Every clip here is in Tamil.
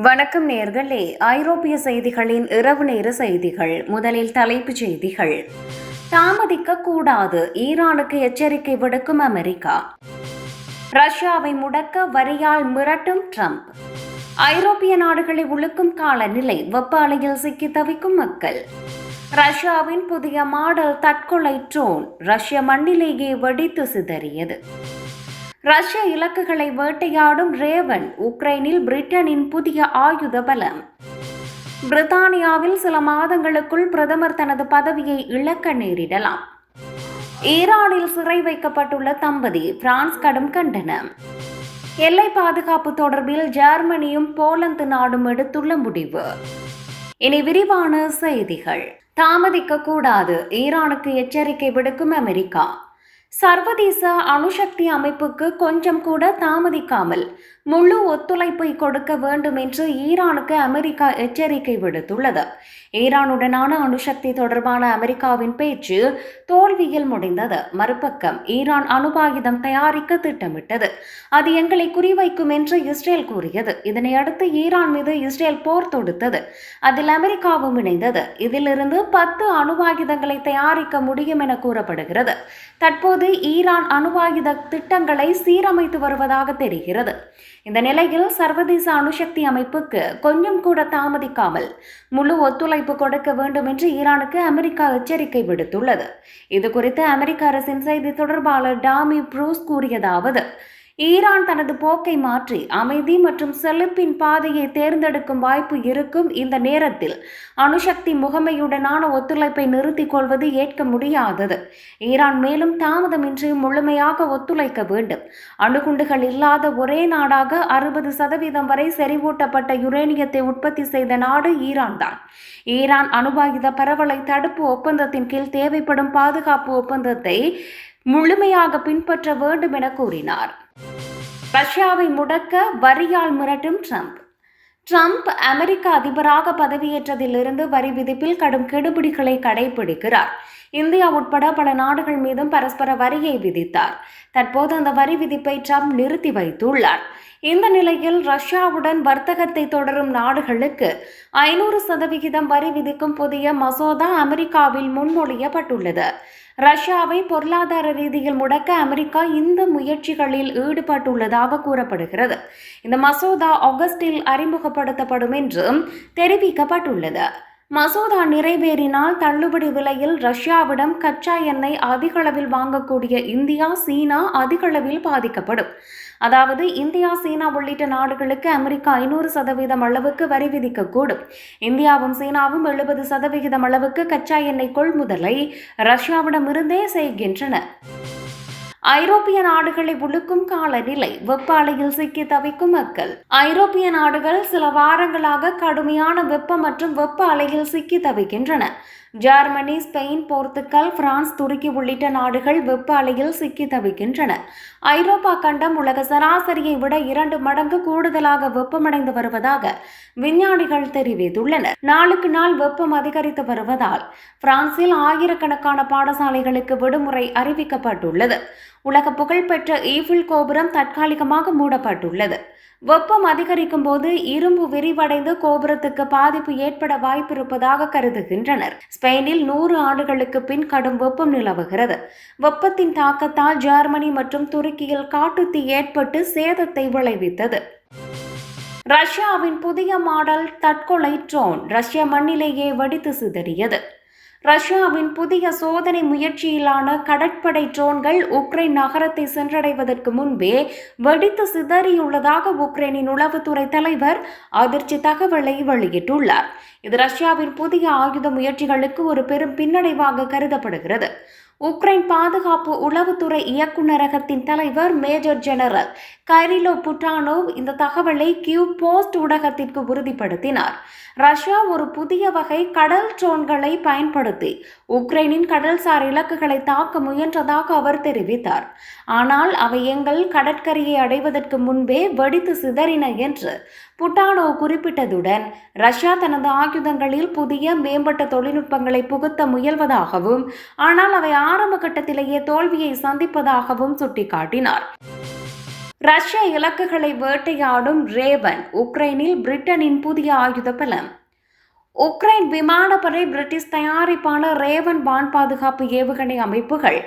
வணக்கம் நேர்களே. ஐரோப்பிய செய்திகளின் இரவு நேர செய்திகள். முதலில் தலைப்புச் செய்திகள். தாமதிக்க கூடாது ஈரானுக்கு எச்சரிக்கை விடுக்கும் அமெரிக்கா. ரஷ்யாவை முடக்க வரியால் மிரட்டும் ட்ரம்ப். ஐரோப்பிய நாடுகளை உழுக்கும் காலநிலை வெப்ப அலையில் சிக்கி தவிக்கும் மக்கள். ரஷ்யாவின் புதிய மாடல் தற்கொலை ட்ரோன். ரஷ்ய மண்ணிலேயே வெடித்து சிதறியது. ரஷ்ய இலக்குகளை வேட்டையாடும் ரேவன் உக்ரைனில் பிரிட்டனின் புதிய ஆயுத பலம். பிரித்தானியாவில் சில மாதங்களுக்குள் பிரதமர் தனது பதவியை இழக்க நேரிடலாம். ஈரானில் சிறை வைக்கப்பட்டுள்ள தம்பதி பிரான்ஸ் கடும் கண்டனம். எல்லை பாதுகாப்பு தொடர்பில் ஜெர்மனியும் போலந்து நாடும் எடுத்துள்ள முடிவு. இனி விரிவான செய்திகள். தாமதிக்க கூடாது ஈரானுக்கு எச்சரிக்கை விடுக்கும் அமெரிக்கா. சர்வதேச அணுசக்தி அமைப்புக்கு கொஞ்சம் கூட தாமதிக்காமல் முழு ஒத்துழைப்பை கொடுக்க வேண்டும் என்று ஈரானுக்கு அமெரிக்கா எச்சரிக்கை விடுத்துள்ளது. ஈரானுடனான அணுசக்தி தொடர்பான அமெரிக்காவின் பேச்சு தோல்வியில் முடிந்தது. மறுபக்கம் ஈரான் அணுபாயுதம் தயாரிக்க திட்டமிட்டது. அது எங்களை குறிவைக்கும் என்று இஸ்ரேல் கூறியது. இதனையடுத்து ஈரான் மீது இஸ்ரேல் போர் தொடுத்தது. அதில் அமெரிக்காவும் இணைந்தது. இதிலிருந்து பத்து அணுவாயுதங்களை தயாரிக்க முடியும் என கூறப்படுகிறது. தற்போது ஈரான் அணுவாயுத திட்டங்களை சீரமைத்து வருவதாக தெரிகிறது. இந்த நிலையில் சர்வதேச அணுசக்தி அமைப்புக்கு கொஞ்சம் கூட தாமதிக்காமல் முழு ஒத்துழைப்பு கொடுக்க வேண்டும் என்று ஈரானுக்கு அமெரிக்கா எச்சரிக்கை விடுத்துள்ளது. இது குறித்து அமெரிக்க அரசின் செய்தி தொடர்பாளர் டாமி ப்ரூஸ் கூறியதாவது ஈரான் தனது போக்கை மாற்றி அமைதி மற்றும் செழிப்பின் பாதையை தேர்ந்தெடுக்கும் வாய்ப்பு இருக்கும் இந்த நேரத்தில் அணுசக்தி முகமையுடனான ஒத்துழைப்பை நிறுத்திக் கொள்வது ஏற்க முடியாதது. ஈரான் மேலும் தாமதமின்றி முழுமையாக ஒத்துழைக்க வேண்டும். அணுகுண்டுகள் இல்லாத ஒரே நாடாக அறுபது சதவீதம் வரை செறிவூட்டப்பட்ட யுரேனியத்தை உற்பத்தி செய்த நாடு ஈரான் தான் ஈரான் அணுவாயுத பரவலை தடுப்பு ஒப்பந்தத்தின் கீழ் தேவைப்படும் பாதுகாப்பு ஒப்பந்தத்தை முழுமையாக பின்பற்ற வேண்டும் என கூறினார். ரஷ்யாவை முடக்க வரியால் மிரட்டும் ட்ரம்ப். ட்ரம்ப் அமெரிக்க அதிபராக பதவியேற்றதிலிருந்து வரி விதிப்பில் கடும் கெடுபிடிகளை கடைபிடிக்கிறார். இந்தியா உட்பட பல நாடுகள் மீதும் பரஸ்பர வரியை விதித்தார். தற்போது அந்த வரி விதிப்பை ட்ரம்ப் நிறுத்தி வைத்துள்ளார். இந்த நிலையில் ரஷ்யாவுடன் வர்த்தகத்தை தொடரும் நாடுகளுக்கு ஐநூறு சதவிகிதம் வரி விதிக்கும் புதிய மசோதா அமெரிக்காவில் முன்மொழியப்பட்டுள்ளது. ரஷ்யாவை பொருளாதார ரீதியில் முடக்க அமெரிக்கா இந்த முயற்சிகளில் ஈடுபட்டுள்ளதாக கூறப்படுகிறது. இந்த மசோதா ஆகஸ்டில் அறிமுகப்படுத்தப்படும் என்றும் தெரிவிக்கப்பட்டுள்ளது. மசோதா நிறைவேறினால் தள்ளுபடி விலையில் ரஷ்யாவிடம் கச்சா எண்ணெய் அதிகளவில் வாங்கக்கூடிய இந்தியா சீனா அதிகளவில் பாதிக்கப்படும். அதாவது இந்தியா சீனா உள்ளிட்ட நாடுகளுக்கு அமெரிக்கா ஐநூறு சதவீதம் அளவுக்கு வரி விதிக்கக்கூடும். இந்தியாவும் சீனாவும் எழுபது சதவிகிதம் அளவுக்கு கச்சா எண்ணெய் கொள்முதலை ரஷ்யாவிடமிருந்தே செய்கின்றன. ஐரோப்பிய நாடுகளை உழுக்கும் காலநிலை வெப்ப அலையில் சிக்கி தவிக்கும் மக்கள். ஐரோப்பிய நாடுகள் சில வாரங்களாக கடுமையான வெப்ப மற்றும் வெப்ப அலையில் சிக்கி தவிக்கின்றன. ஜெர்மனி ஸ்பெயின் போர்த்துக்கல் பிரான்ஸ் துருக்கி உள்ளிட்ட நாடுகள் வெப்ப அலையில் சிக்கி தவிக்கின்றன. ஐரோப்பா கண்டம் உலக சராசரியை விட இரண்டு மடங்கு கூடுதலாக வெப்பமடைந்து வருவதாக விஞ்ஞானிகள் தெரிவித்துள்ளனர். நாளுக்கு நாள் வெப்பம் அதிகரித்து வருவதால் பிரான்சில் ஆயிரக்கணக்கான பாடசாலைகளுக்கு விடுமுறை அறிவிக்கப்பட்டுள்ளது. உலக புகழ்பெற்ற ஈஃபில் கோபுரம் தற்காலிகமாக மூடப்பட்டுள்ளது. வெப்பம் அதிகரிக்கும் போது இரும்பு விரிவடைந்து கோபுரத்துக்கு பாதிப்பு ஏற்பட வாய்ப்பிருப்பதாக கருதுகின்றனர். ஸ்பெயினில் நூறு ஆண்டுகளுக்கு பின் கடும் வெப்பம் நிலவுகிறது. வெப்பத்தின் தாக்கத்தால் ஜெர்மனி மற்றும் துருக்கியில் காட்டுத்தீ ஏற்பட்டு சேதத்தை விளைவித்தது. ரஷ்யாவின் புதிய மாடல் தற்கொலை ட்ரோன் ரஷ்ய மண்ணிலேயே வெடித்து சிதறியது. ரஷ்யாவின் புதிய சோதனை முயற்சியிலான கடற்படை ட்ரோன்கள் உக்ரைன் நகரத்தை சென்றடைவதற்கு முன்பே வெடித்து சிதறியுள்ளதாக உக்ரைனின் உளவுத்துறை தலைவர் அதிர்ச்சி தகவலை வெளியிட்டுள்ளார். இது ரஷ்யாவின் புதிய ஆயுத முயற்சிகளுக்கு ஒரு பெரும் பின்னடைவாக கருதப்படுகிறது. உக்ரைன் பாதுகாப்பு உளவுத்துறை இயக்குநரகத்தின் தலைவர் மேஜர் ஜெனரல் கைரிலோ புட்டானோவ் இந்த தகவலை கியூ போஸ்ட் ஊடகத்திற்கு உறுதிப்படுத்தினார். ரஷ்யா ஒரு புதிய வகை கடல் ட்ரோன்களை பயன்படுத்தி உக்ரைனின் கடல்சார் இலக்குகளை தாக்க முயன்றதாக அவர் தெரிவித்தார். ஆனால் அவை எங்கள் கடற்கரையை அடைவதற்கு முன்பே வெடித்து சிதறின என்று புட்டானோ குறிப்பிட்டதுடன் ரஷ்யா தனது ஆயுதங்களில் புதிய மேம்பட்ட தொழில்நுட்பங்களை புகுத்த முயல்வதாகவும் ஆனால் அவை ஆரம்ப கட்டத்திலேயே தோல்வியை சந்திப்பதாகவும் சுட்டிக்காட்டினார். ரஷ்ய இலக்குகளை வேட்டையாடும் ரேவன் உக்ரைனில் பிரிட்டனின் புதிய ஆயுத பலம். உக்ரைன் விமானப்படை பிரிட்டிஷ் தயாரிப்பான ரேவன் வான் பாதுகாப்பு ஏவுகணை அமைப்புகள்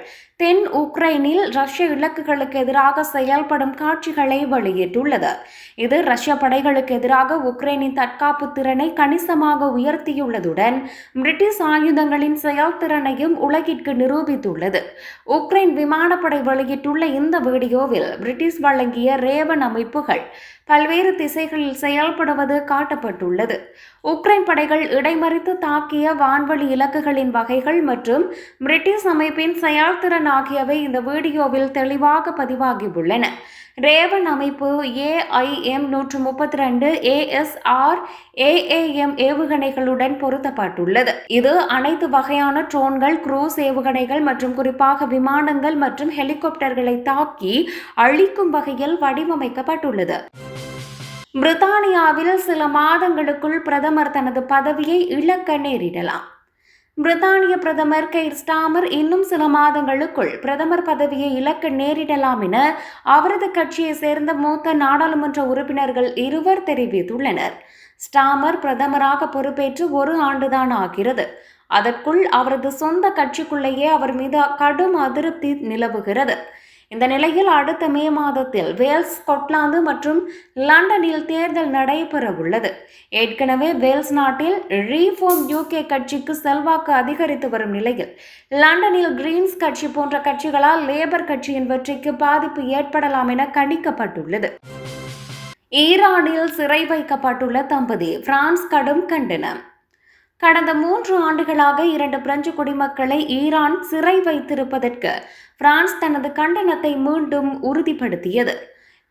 தென் உக்ரைனில் ரஷ்ய இலக்குகளுக்கு எதிராக செயல்படும் காட்சிகளை வெளியிட்டுள்ளது. இது ரஷ்ய படைகளுக்கு எதிராக உக்ரைனின் தற்காப்பு திறனை கணிசமாக உயர்த்தியுள்ளதுடன் பிரிட்டிஷ் ஆயுதங்களின் செயல்திறனையும் உலகிற்கு நிரூபித்துள்ளது. உக்ரைன் விமானப்படை வெளியிட்டுள்ள இந்த வீடியோவில் பிரிட்டிஷ் வழங்கிய ரேவன் அமைப்புகள் பல்வேறு திசைகளில் செயல்படுவது காட்டப்பட்டுள்ளது. உக்ரைன் படைகள் இடைமறித்து தாக்கிய வான்வழி இலக்குகளின் வகைகள் மற்றும் பிரிட்டிஷ் அமைப்பின் செயல்திறன் ஆகியவை இந்த வீடியோவில் தெளிவாக பதிவாகியுள்ளன. ரேவன் அமைப்பு ஏஐஎம் நூற்று முப்பத்தி ரெண்டு ஏஎஸ்ஆர் ஏஏஎம் ஏவுகணைகளுடன் பொருத்தப்பட்டுள்ளது. இது அனைத்து வகையான ட்ரோன்கள் குரூஸ் ஏவுகணைகள் மற்றும் குறிப்பாக விமானங்கள் மற்றும் ஹெலிகாப்டர்களை தாக்கி அழிக்கும் வகையில் வடிவமைக்கப்பட்டுள்ளது. பிரித்தானியாவில் சில மாதங்களுக்குள் பிரதமர் தனது பதவியை இழக்க நேரிடலாம். பிரித்தானிய பிரதமர் கெய்ர் ஸ்டாமர் இன்னும் சில மாதங்களுக்குள் பிரதமர் பதவியை இழக்க நேரிடலாம் என அவரது கட்சியை சேர்ந்த மூத்த நாடாளுமன்ற உறுப்பினர்கள் இருவர் தெரிவித்துள்ளனர். ஸ்டாமர் பிரதமராக பொறுப்பேற்று ஒரு ஆண்டுதான் ஆகிறது. அதற்குள் அவரது சொந்த கட்சிக்குள்ளேயே அவர் மீது கடும் அதிருப்தி நிலவுகிறது. இந்த நிலையில் அடுத்த மே மாதத்தில் வேல்ஸ் ஸ்கொட்லாந்து மற்றும் லண்டனில் தேர்தல் நடைபெற உள்ளது ஏற்கனவே வேல்ஸ் நாட்டில் ரீஃபார்ம் யூகே கட்சிக்கு செல்வாக்கு அதிகரித்து வரும் நிலையில் லண்டனில் கிரீன்ஸ் கட்சி போன்ற கட்சிகளால் லேபர் கட்சியின் வெற்றிக்கு பாதிப்பு ஏற்படலாம் என கணிக்கப்பட்டுள்ளது. ஈரானில் சிறை வைக்கப்பட்டுள்ள தம்பதி பிரான்ஸ் கடும் கண்டனம். கடந்த மூன்று ஆண்டுகளாக இரண்டு பிரெஞ்சு குடிமக்களை ஈரான் சிறை வைத்திருப்பதற்கு பிரான்ஸ் தனது கண்டனத்தை மீண்டும் உறுதிப்படுத்தியது.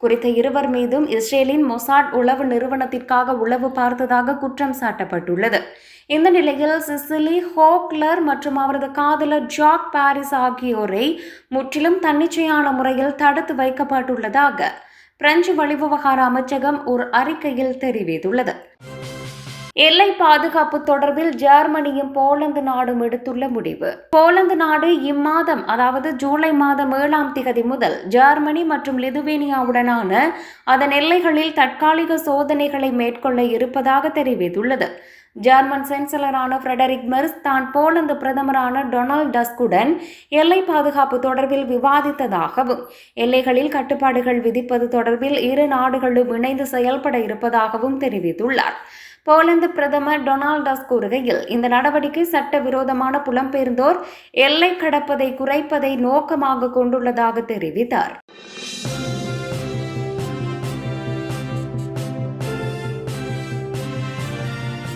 குறித்த இருவர் மீதும் இஸ்ரேலின் மொசாட் உளவு நிறுவனத்திற்காக உளவு பார்த்ததாக குற்றம் சாட்டப்பட்டுள்ளது. இந்த நிலையில் சிசிலி ஹோக்லர் மற்றும் அவரது காதலர் ஜாக் பாரிஸ் ஆகியோரை முற்றிலும் தன்னிச்சையான முறையில் தடுத்து வைக்கப்பட்டுள்ளதாக பிரெஞ்சு வெளிவிவகார அமைச்சகம் ஒரு அறிக்கையில் தெரிவித்துள்ளது. எல்லை பாதுகாப்பு தொடர்பில் ஜெர்மனியும் போலந்து நாடும் எடுத்துள்ள முடிவு. போலந்து நாடு இம்மாதம் அதாவது ஜூலை மாதம் ஏழாம் திகதி முதல் ஜெர்மனி மற்றும் லிதுவேனியாவுடனான அதன் எல்லைகளில் தற்காலிக சோதனைகளை மேற்கொள்ள இருப்பதாக தெரிவித்துள்ளது. ஜெர்மன் சென்சலரான ஃப்ரெடரிக் மெர்ஸ் தான் போலந்து பிரதமரான டொனால்ட் டஸ்குடன் எல்லை பாதுகாப்பு தொடர்பில் விவாதித்ததாகவும் எல்லைகளில் கட்டுப்பாடுகள் விதிப்பது தொடர்பில் இரு நாடுகளும் இணைந்து செயல்பட இருப்பதாகவும் தெரிவித்துள்ளார். போலந்து பிரதமர் டொனால்டஸ் கூறுகையில் இந்த நடவடிக்கை சட்டவிரோதமான புலம்பெயர்ந்தோர் எல்லை கடப்பதை குறைப்பதை நோக்கமாக கொண்டுள்ளதாக தெரிவித்தார்.